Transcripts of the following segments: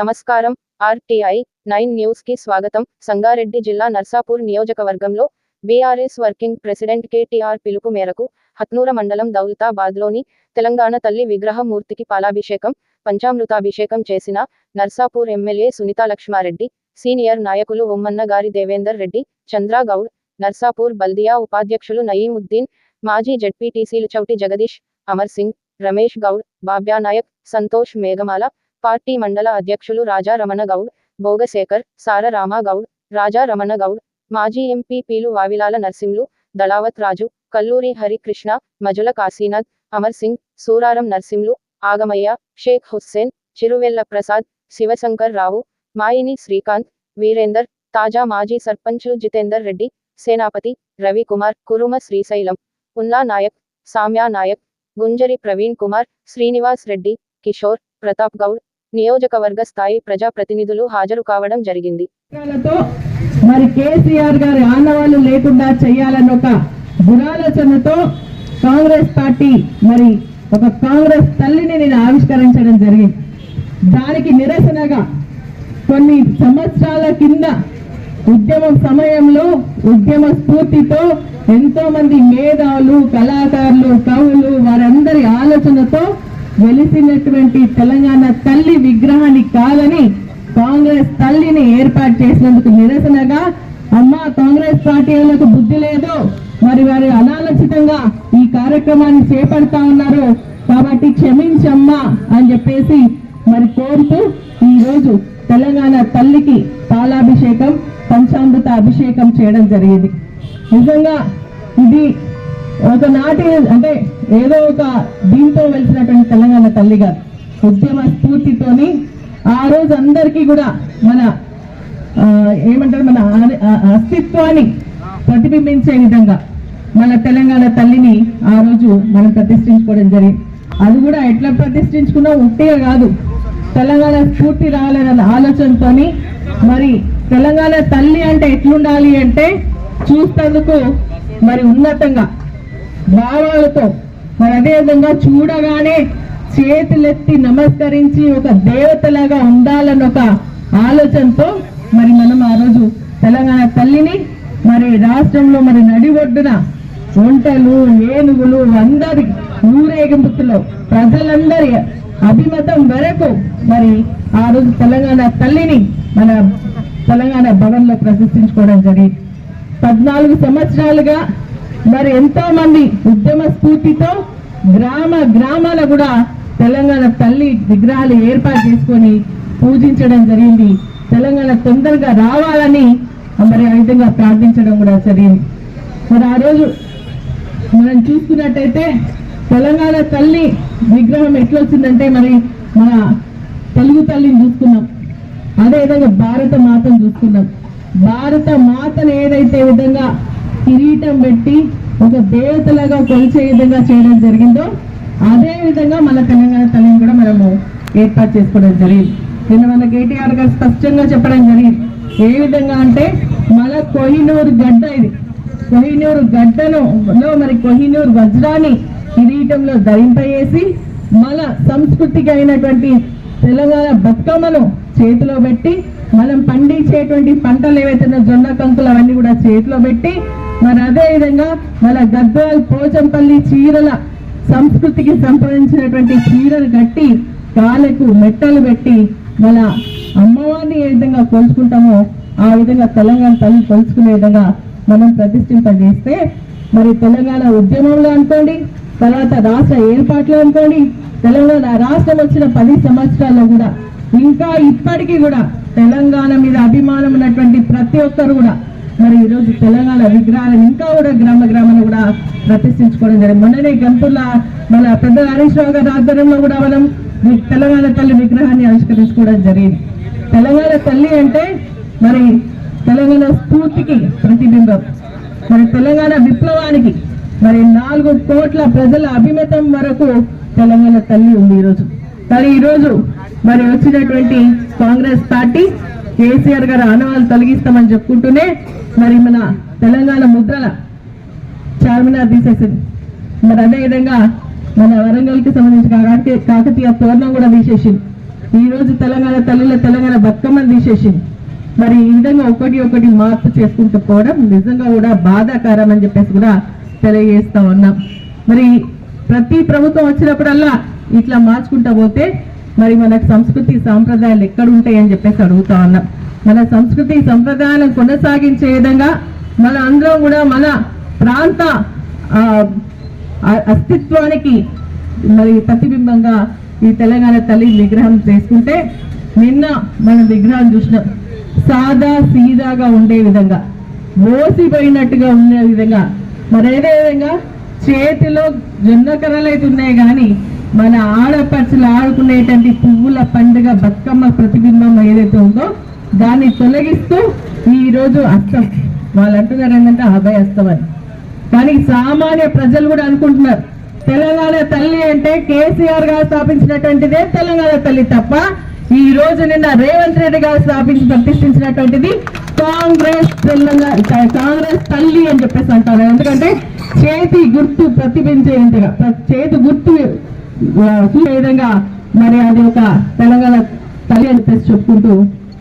నమస్కారం. RTI nine న్యూస్కి స్వాగతం. సంగారెడ్డి జిల్లా నర్సాపూర్ నియోజకవర్గంలో బీఆర్ఎస్ వర్కింగ్ ప్రెసిడెంట్ కేటీఆర్ పిలుపు మేరకు హత్నూర మండలం దౌలతాబాద్లోని తెలంగాణ తల్లి విగ్రహం మూర్తికి పాలాభిషేకం పంచామృతాభిషేకం చేసిన నర్సాపూర్ ఎమ్మెల్యే సునీతా లక్ష్మారెడ్డి సీనియర్ నాయకులు ఉమ్మన్న గారి దేవేందర్ రెడ్డి చంద్రగౌడ్ నర్సాపూర్ బల్దియా ఉపాధ్యక్షులు నయీముద్దీన్ మాజీ జడ్పీటీసీలు చౌటి జగదీష్ అమర్ సింగ్ రమేష్ గౌడ్ బాబ్యా నాయక్ సంతోష్ మేఘమాల పార్టీ మండల అధ్యక్షులు రాజా రమణ గౌడ్ భోగశేఖర్ సార రామాగౌడ్ రాజా రమణ గౌడ్ మాజీ ఎంపీపీలు వావిలాల నర్సింలు దళావత్ రాజు కల్లూరి హరికృష్ణ మజుల కాశీనాథ్ అమర్ సింగ్ సూరారం నర్సింలు ఆగమయ్య షేక్ హుస్సేన్ చిరువెల్ల ప్రసాద్ శివశంకర్ రావు మాయిని శ్రీకాంత్ వీరేందర్ తాజా మాజీ సర్పంచ్లు జితేందర్ రెడ్డి సేనాపతి రవికుమార్ కురుమ శ్రీశైలం ఉల్లా నాయక్ సామ్యా నాయక్ గుంజరి ప్రవీణ్ కుమార్ శ్రీనివాస్ రెడ్డి కిషోర్ ప్రతాప్ గౌడ్ నియోజకవర్గ స్థాయి ప్రజాప్రతినిధులు హాజరు కావడం జరిగింది. మరి కేసీఆర్ గారి ఆనవాళ్ళు లేకుండా చేయాలన్న ఒక దురాలోచనతో కాంగ్రెస్ పార్టీ మరి ఒక కాంగ్రెస్ తల్లిని నేను ఆవిష్కరించడం జరిగింది. దానికి నిరసనగా కొన్ని సంవత్సరాల కింద ఉద్యమం సమయంలో ఉద్యమ స్ఫూర్తితో ఎంతో మంది మేధావులు కళాకారులు కవులు వారందరి ఆలోచనతో వెలిసినటువంటి తెలంగాణ తల్లి విగ్రహాన్ని కాదని కాంగ్రెస్ తల్లిని ఏర్పాటు చేసినందుకు నిరసనగా అమ్మ కాంగ్రెస్ పార్టీ వాళ్ళకు బుద్ధి లేదు. మరి వారు అనాలోచితంగా ఈ కార్యక్రమాన్ని చేపడతా ఉన్నారు. కాబట్టి క్షమించమ్మా అని చెప్పేసి మరి కోరుతూ ఈ రోజు తెలంగాణ తల్లికి పాలాభిషేకం పంచామృత అభిషేకం చేయడం జరిగింది. నిజంగా ఇది ఒకనాటి అంటే ఏదో ఒక దీంతో వెళ్తున్నటువంటి తెలంగాణ తల్లి గారు ఉద్యమ స్ఫూర్తితోని ఆ రోజు అందరికీ కూడా మన ఏమంటారు మన అస్తిత్వాన్ని ప్రతిబింబించే విధంగా మన తెలంగాణ తల్లిని ఆ రోజు మనం ప్రతిష్ఠించుకోవడం జరిగింది. అది కూడా ఎట్లా ప్రతిష్ఠించుకున్నా ఉంటే కాదు. తెలంగాణ స్ఫూర్తి రావాలనే ఆలోచనతోని మరి తెలంగాణ తల్లి అంటే ఎట్లుండాలి అంటే చూస్తేందుకు మరి ఉన్నతంగా భావాలతో మరి అదే విధంగా చూడగానే చేతులెత్తి నమస్కరించి ఒక దేవతలాగా ఉండాలన్న ఒక ఆలోచనతో మరి మనం ఆ రోజు తెలంగాణ తల్లిని మరి రాష్ట్రంలో మరి నడి ఒడ్డున ఒంటలు ఏనుగులు అందరి ఊరేగింపులో ప్రజలందరి అభిమతం వరకు మరి ఆ రోజు తెలంగాణ తల్లిని మన తెలంగాణ భవన్లో జరిగింది. పద్నాలుగు సంవత్సరాలుగా మరి ఎంతో మంది ఉద్యమ స్ఫూర్తితో గ్రామ గ్రామాల కూడా తెలంగాణ తల్లి విగ్రహాలు ఏర్పాటు చేసుకొని పూజించడం జరిగింది. తెలంగాణ తొందరగా రావాలని మరి ఆ విధంగా ప్రార్థించడం కూడా జరిగింది. మరి ఆ రోజు మనం చూసుకున్నట్టయితే తెలంగాణ తల్లి విగ్రహం ఎట్లా వచ్చిందంటే మరి మన తెలుగు తల్లిని చూసుకున్నాం. అదేవిధంగా భారత మాతను చూసుకున్నాం. భారత మాతను ఏదైతే విధంగా కిరీటం పెట్టి ఒక దేవతలాగా కొలిచే విధంగా చేయడం జరిగిందో అదే విధంగా మన తెలంగాణ తల్లిని కూడా మనము ఏర్పాటు చేసుకోవడం జరిగింది. నిన్న మన కేటీఆర్ గారు స్పష్టంగా చెప్పడం జరిగింది. ఏ విధంగా అంటే మన కోహినూరు గడ్డ ఇది. కోహినూరు గడ్డను మరి కోహినూరు వజ్రాన్ని కిరీటంలో ధరింపజేసి మన సంస్కృతికి అయినటువంటి తెలంగాణ బతుకమ్మను చేతిలో పెట్టి మనం పండించేటువంటి పంటలు ఏవైతే జొన్న కంకులు అవన్నీ కూడా చేతిలో పెట్టి మరి అదే విధంగా మన గద్వాల్ పోచంపల్లి చీరల సంస్కృతికి సంబంధించినటువంటి చీరలు కట్టి కాళ్ళకు మెట్టలు పెట్టి మన అమ్మవారిని ఏ విధంగా కొలుచుకుంటామో ఆ విధంగా తెలంగాణ తల్లి కొలుచుకునే విధంగా మనం ప్రతిష్ఠింపజేస్తే మరి తెలంగాణ ఉద్యమంలో అనుకోండి తర్వాత రాష్ట్ర ఏర్పాట్లు అనుకోండి తెలంగాణ రాష్ట్రం వచ్చిన పది సంవత్సరాల్లో కూడా ఇంకా ఇప్పటికీ కూడా తెలంగాణ మీద అభిమానం ఉన్నటువంటి ప్రతి ఒక్కరు కూడా మరి ఈరోజు తెలంగాణ విగ్రహాలను ఇంకా కూడా గ్రామ గ్రామాన్ని కూడా ప్రతిష్ఠించుకోవడం జరిగింది. మొన్ననే గంపుల మన పెద్ద హరీష్ రావు గారి ఆధ్వర్యంలో కూడా మనం తెలంగాణ తల్లి విగ్రహాన్ని ఆవిష్కరించుకోవడం జరిగింది. తెలంగాణ తల్లి అంటే మరి తెలంగాణ స్ఫూర్తికి ప్రతిబింబం. మరి తెలంగాణ విప్లవానికి మరి నాలుగు కోట్ల ప్రజల అభిమతం వరకు తెలంగాణ తల్లి ఉంది ఈరోజు. మరి ఈరోజు మరి వచ్చినటువంటి కాంగ్రెస్ పార్టీ కేసీఆర్ గారు ఆనవాళ్ళు తొలగిస్తామని చెప్పుకుంటూనే మరి మన తెలంగాణ ముద్రల చార్మినార్ తీసేసింది. మరి అదే విధంగా మన వరంగల్కి సంబంధించిన కాకతీయ కాకతీయ తోరణం కూడా తీసేసింది. ఈ రోజు తెలంగాణ తల్లిలో తెలంగాణ బతుకమ్మను తీసేసింది. మరి ఈ విధంగా ఒకటి ఒకటి మార్పు చేసుకుంటూ పోవడం నిజంగా కూడా బాధాకరం అని చెప్పేసి కూడా తెలియజేస్తా ఉన్నాం. మరి ప్రతి ప్రభుత్వం వచ్చినప్పుడల్లా ఇట్లా మార్చుకుంటా పోతే మరి మనకు సంస్కృతి సాంప్రదాయాలు ఎక్కడ ఉంటాయి అని చెప్పేసి అడుగుతా ఉన్నాం. మన సంస్కృతి సంప్రదాయాలను కొనసాగించే విధంగా మన అందరం కూడా మన ప్రాంత అస్తిత్వానికి మరి ప్రతిబింబంగా ఈ తెలంగాణ తల్లి విగ్రహం చేసుకుంటే నిన్న మనం విగ్రహం చూసినాం సాదా సీదాగా ఉండే విధంగా మోసిపోయినట్టుగా ఉండే విధంగా మరేదే విధంగా చేతిలో జొన్న కర్రలు అయితే ఉన్నాయి కానీ మన ఆడపడుచులు ఆడుకునేటువంటి పువ్వుల పండుగ బతుకమ్మ ప్రతిబింబం ఏదైతే ఉందో దాన్ని తొలగిస్తూ ఈ రోజు అస్తం వాళ్ళు అంటున్నారు ఏంటంటే అభయ అస్తం అని. కానీ సామాన్య ప్రజలు కూడా అనుకుంటున్నారు. తెలంగాణ తల్లి అంటే కేసీఆర్ గారు స్థాపించినటువంటిదే తెలంగాణ తల్లి తప్ప ఈ రోజు నిన్న రేవంత్ రెడ్డి గారు స్థాపించి ప్రతిష్ఠించినటువంటిది కాంగ్రెస్ తెలంగాణ కాంగ్రెస్ తల్లి అని చెప్పేసి అంటారు. ఎందుకంటే చేతి గుర్తు ప్రతిబింబించేంతగా చేతి గుర్తు విధంగా మరి అది ఒక తెలంగాణ తల్లి అని చెప్పేసి చెప్పుకుంటూ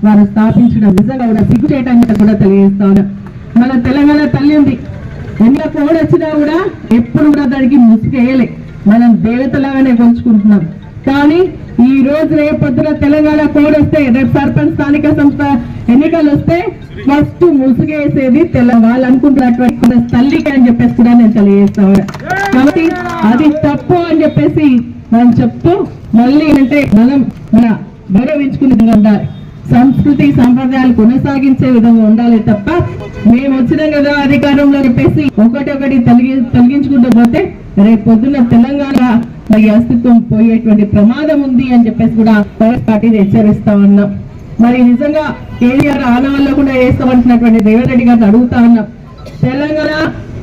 వారు స్థాపించడం నిజంగా కూడా సిగ్గు చేయడానికి కూడా తెలియజేస్తా మన తెలంగాణ తల్లి ఉంది. ఎన్ని కోడ్ వచ్చినా కూడా ఎప్పుడు కూడా దానికి ముసుకేయలే మనం దేవతలాగానే పంచుకుంటున్నాం. కానీ ఈ రోజు రేపు పొద్దున తెలంగాణ కోడ్ వస్తే రేపు సర్పంచ్ స్థానిక సంస్థ ఎన్నికలు వస్తే ఫస్ట్ ముసుగేసేది తెలంగాణ. వాళ్ళు అనుకుంటున్నటువంటి తల్లికి అని చెప్పేసి కూడా నేను తెలియజేస్తా కాబట్టి అది తప్పు అని చెప్పేసి మనం చెప్తూ మళ్ళీ అంటే మనం మన గౌరవించుకునే విధంగా ఉండాలి సంస్కృతి సంప్రదాయాలు కొనసాగించే విధంగా ఉండాలి తప్ప మేము వచ్చినాం కదా అధికారంలో చెప్పేసి ఒకటి ఒకటి తొలగి తొలగించుకుంటూ పోతే రేపు పొద్దున్న తెలంగాణ మరి అస్తిత్వం పోయేటువంటి ప్రమాదం ఉంది అని చెప్పేసి కూడా కాంగ్రెస్ పార్టీని హెచ్చరిస్తా ఉన్నాం. మరి నిజంగా కేసీఆర్ ఆనవాళ్ళు కూడా వేస్తామంటున్నటువంటి రేవంత్ రెడ్డి గారిని అడుగుతా ఉన్నాం. తెలంగాణ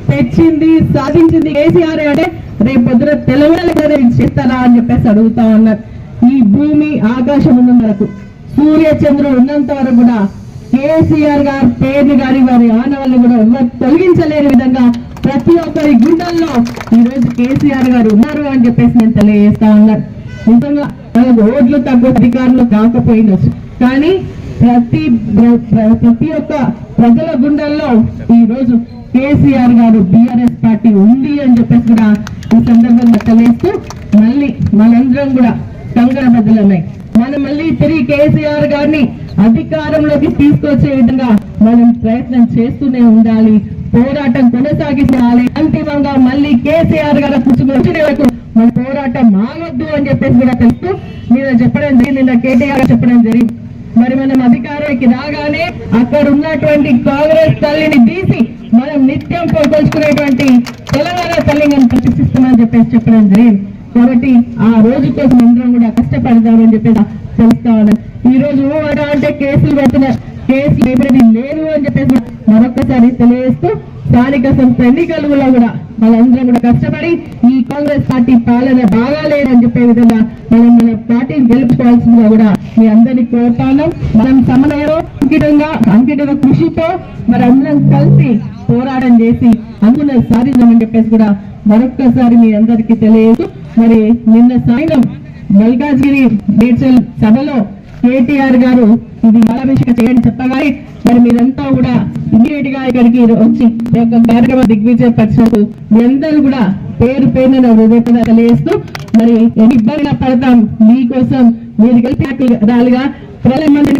తెచ్చింది సాధించింది కేసీఆర్ అంటే రేపు పొద్దున తెలంగాణ కదా చేస్తారా అని చెప్పేసి అడుగుతా ఉన్నారు. ఈ భూమి ఆకాశం ఉన్న వరకు సూర్య చంద్రుడు ఉన్నంత వరకు కూడా కేసీఆర్ గారి పేరు గారి వారి ఆనవాళ్ళు కూడా ఎవరు తొలగించలేని విధంగా ప్రతి ఒక్కరి గుండెల్లో ఈ రోజు కేసీఆర్ గారు ఉన్నారు అని చెప్పేసి నేను తెలియజేస్తా ఉన్నారు. నిజంగా మనకు ఓట్లు తగ్గు అధికారులు కాకపోయినచ్చు. కానీ ప్రతి ప్ర- ప్రతి ఒక్క ప్రజల గుండెల్లో ఈ రోజు కేసీఆర్ గారు బీఆర్ఎస్ పార్టీ ఉంది అని చెప్పేసి కూడా ఈ సందర్భంగా తెలియస్తూ మళ్ళీ మనందరం కూడా కంకణబద్దులున్నాయి మనం మళ్ళీ తిరిగి కేసీఆర్ గారిని అధికారంలోకి తీసుకొచ్చే విధంగా మనం ప్రయత్నం చేస్తూనే ఉండాలి. పోరాటం కొనసాగించాలి. అంతిమంగా మళ్ళీ కేసీఆర్ గారు పుచ్చుకొచ్చిన వరకు మన పోరాటం ఆగొద్దు అని చెప్పేసి కూడా తెలుస్తూ నేను చెప్పడం జరిగింది. నిన్న కేటీఆర్ చెప్పడం జరిగింది. మరి మనం అధికారానికి రాగానే అక్కడ ఉన్నటువంటి కాంగ్రెస్ తల్లిని తీసి నిత్యం పోల్చుకునేటువంటి తెలంగాణ తల్లిని నేను ప్రతిష్ఠిస్తామని చెప్పేసి చెప్పడం జరిగింది. కాబట్టి ఆ రోజు కోసం అందరం కూడా కష్టపడదామని చెప్పేసి తెలుస్తా ఈ రోజు అంటే కేసులు పెడుతున్నారు కేసులు లైబ్రరీ లేదు అని చెప్పేసి మరొకసారి తెలియజేస్తూ స్థానిక సంస్థ ఎన్నికలలో కూడా వాళ్ళందరం కూడా కష్టపడి ఈ కాంగ్రెస్ పార్టీ పాలన బాగా లేదని చెప్పే విధంగా మనం మన పార్టీని గెలుపుకోవాల్సిందిగా కూడా మీ అందరినీ కోరుతాను మనం సమన్వయం అంకితంగా అంకిత కృషితో మరి అందరం కలిసి పోరాటం చేసి అందులో సాధించామని చెప్పేసి కూడా మరొక్కసారి మీ అందరికీ తెలియదు మరి నిన్న సాయంత్రం మల్కాజ్గిరి మేడ్చల్ సభలో కేటీఆర్ గారు ఇది బాలాభిషేక చేయండి చెప్పగానే మరి మీరంతా కూడా ఇమీడియట్గా ఇక్కడికి వచ్చి ఈ యొక్క కార్యక్రమం దిగ్విజయం మీ అందరూ కూడా పేరు పేరున హృదయపూర్వక తెలియజేస్తూ మరి ఎన్ని ఇబ్బంది పడతాం మీకోసం మీరు గెలిపి రాలిగా ప్రజల మందిని